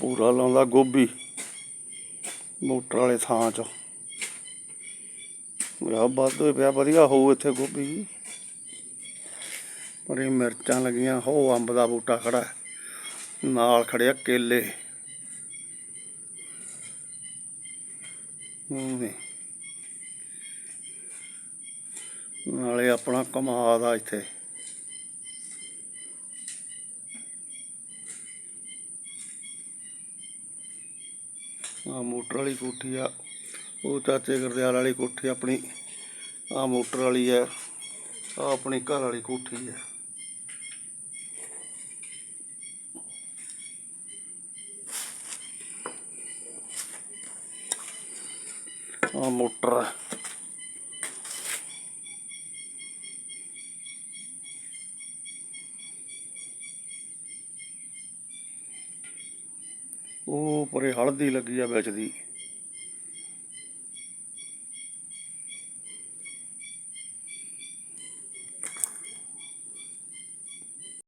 ਪੂਰਾ ਲਾਉਂਦਾ ਗੋਭੀ ਮੋਟਰ ਵਾਲੇ ਥਾਂ 'ਚ। ਆ ਵੱਧ ਹੋਇਆ ਪਿਆ, ਵਧੀਆ ਹੋਊ ਇੱਥੇ ਗੋਭੀ। ਪਰ ਇਹ ਮਿਰਚਾਂ ਲੱਗੀਆਂ, ਹੋ ਅੰਬ ਦਾ ਬੂਟਾ ਖੜਾ ਨਾਲ ਖੜਿਆ ਕੇਲੇ। ਹੂੰ। ਨਾਲੇ ਆਪਣਾ ਕਮਾਲ ਆ ਇੱਥੇ। ਆ ਮੋਟਰ ਵਾਲੀ ਕੋਠੀ ਆ, ਉਹ ਚਾਚੇ ਗੁਰਦਿਆਲ ਵਾਲੀ ਕੋਠੀ ਆਪਣੀ ਆ ਮੋਟਰ ਵਾਲੀ ਆ ਆ ਆਪਣੀ ਘਰ ਵਾਲੀ ਕੋਠੀ ਆ। ਆ ਮੋਟਰ ਉਹ ਪਰੇ ਹਲਦੀ ਲੱਗੀ ਆ ਵਿੱਚ ਦੀ।